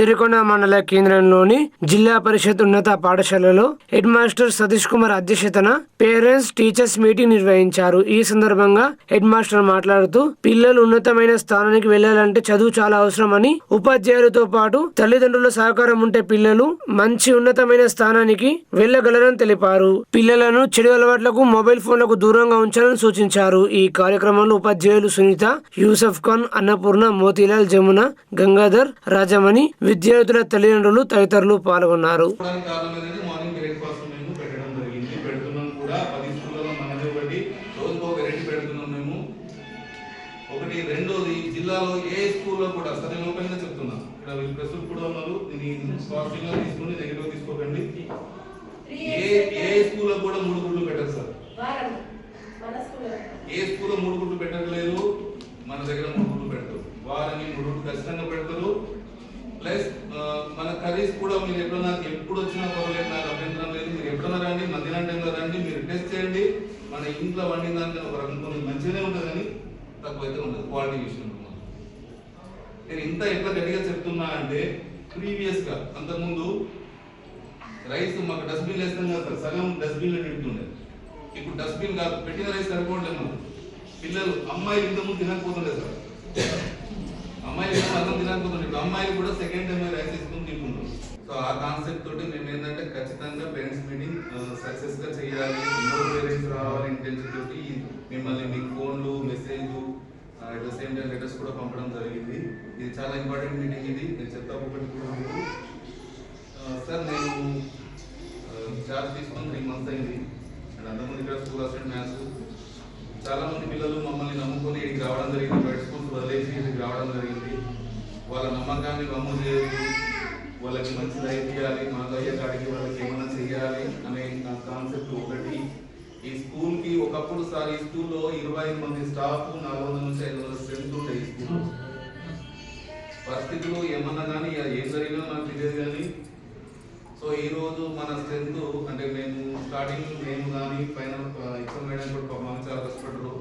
సిరికొండ మండల కేంద్రంలోని జిల్లా పరిషత్ ఉన్నత పాఠశాలలో హెడ్ మాస్టర్ సతీష్ కుమార్ అధ్యక్షతన పేరెంట్స్ టీచర్స్ మీటింగ్ నిర్వహించారు. ఈ సందర్భంగా హెడ్ మాస్టర్ మాట్లాడుతూ పిల్లలు ఉన్నతమైన స్థానానికి వెళ్ళాలంటే చదువు చాలా అవసరమని ఉపాధ్యాయులతో పాటు తల్లిదండ్రుల సహకారం ఉంటే పిల్లలు మంచి ఉన్నతమైన స్థానానికి వెళ్ళగలరని తెలిపారు. పిల్లలను చెడు అలవాట్లకు మొబైల్ ఫోన్లకు దూరంగా ఉంచాలని సూచించారు. ఈ కార్యక్రమంలో ఉపాధ్యాయులు సునీత యూసఫ్ ఖాన్ అన్నపూర్ణ మోతీలాల్ జమున గంగాధర్ రాజమణి విద్యార్థుల తల్లిదండ్రులు తదితరులు పాల్గొన్నారు. ఒకటి రోజుకో వెరైటీ పెడుతున్నాం మేము ఒకటి రెండోది జిల్లాలో ఏ స్కూల్లో కూడా సరే చెప్తున్నా ఇక్కడ వీళ్ళు ప్రస్తుతం కూడా ఉన్నారు దీన్ని పాజిటివ్గా తీసుకుని నెగిటివ్ తీసుకోకండి ఏ ఏ స్కూల్లో కూడా మూడు గుడ్లు పెట్టరు సార్. వారం. మన స్కూల్లో ఏ స్కూల్లో మూడు గుడ్లు పెట్టట్లేదు మన దగ్గర మూడు గుడ్లు పెడతారు వారిని మూడు గుడ్లు ఖచ్చితంగా పెడతారు ప్లస్ స్టడీస్ కూడా మీరు ఎప్పుడన్నా ఎప్పుడు వచ్చినా పర్వాలేదు నాకు అభ్యంతరం లేదు. మీరు ఎప్పుడన్నా రండి మధ్యాహ్నం టైంలో రండి మీరు టెస్ట్ చేయండి. మన ఇంట్లో వండిన దాంట్లో ఒక రకం కొన్ని మంచిగానే ఉంటుంది కానీ తక్కువ అయితే ఉండదు. క్వాలిటీ విషయంలో నేను ఇంత ఎట్లా గట్టిగా చెప్తున్నా అంటే ప్రీవియస్గా అంతకుముందు రైస్ మాకు డస్ట్బిన్ వేస్తాం కదా సార్. సగం డస్ట్బిన్లో నిండుతుండే ఇప్పుడు డస్ట్బిన్ కాదు పెట్టిన రైస్ సరిపోవట్లేదు మాకు. పిల్లలు అమ్మాయిలు ఇంతకుముందు తినకపోతుండే సార్. అమ్మాయిలు ఏమో అన్నం తినకపోతుండే. ఇప్పుడు అమ్మాయిలు కూడా సెకండ్ టైం రైస్ తీసుకుని తింటున్నారు సో ఆ కాన్సెప్ట్ తోటి మేము ఏంటంటే ఖచ్చితంగా పేరెంట్స్ సక్సెస్గా సక్సెస్గా చేయాలి ఇండోర్ పేరెంట్స్ రావాలి ఇంటెన్షన్ తోటి మిమ్మల్ని మీకు ఫోన్లు message at the same time letters కూడా పంపడం జరిగింది. ఇది చాలా ఇంపార్టెంట్ మీటింగ్ ఇది. నేను చెప్తా ఒకటి కూడా మీకు. సార్ నేను చార్జ్ తీసుకొని త్రీ మంత్స్ అయింది. అండ్ అంతకుముందు ఇక్కడ స్కూల్ అసిస్టెంట్ మ్యాథ్స్. చాలామంది పిల్లలు మమ్మల్ని నమ్ముకొని ఇక్కడికి రావడం జరిగింది. బయట స్కూల్స్ వదిలేసి ఇక్కడికి రావడం జరిగింది. వాళ్ళ నమ్మకాన్ని వమ్ము చేయదు వాళ్ళకి మంచి లైఫ్ ఇవ్వాలి. మాకు అయ్యే కాడికి వాళ్ళకి ఏమైనా చేయాలి అనే నా కాన్సెప్ట్ ఒకటి. ఈ స్కూల్కి ఒకప్పుడు సార్ ఈ స్కూల్లో ఇరవై ఐదు మంది స్టాఫ్ నాలుగు వందల నుంచి ఐదు వందల స్ట్రెంత్ ఉండే ఈ పరిస్థితులు ఏమన్నా కానీ ఏం జరిగినా నాకు తెలియదు కానీ సో ఈ రోజు మన స్ట్రెంత్ అంటే మేము స్టార్టింగ్ మేము కానీ పైన ఇచ్చిన మేడం కూడా పంపించాలి మాకు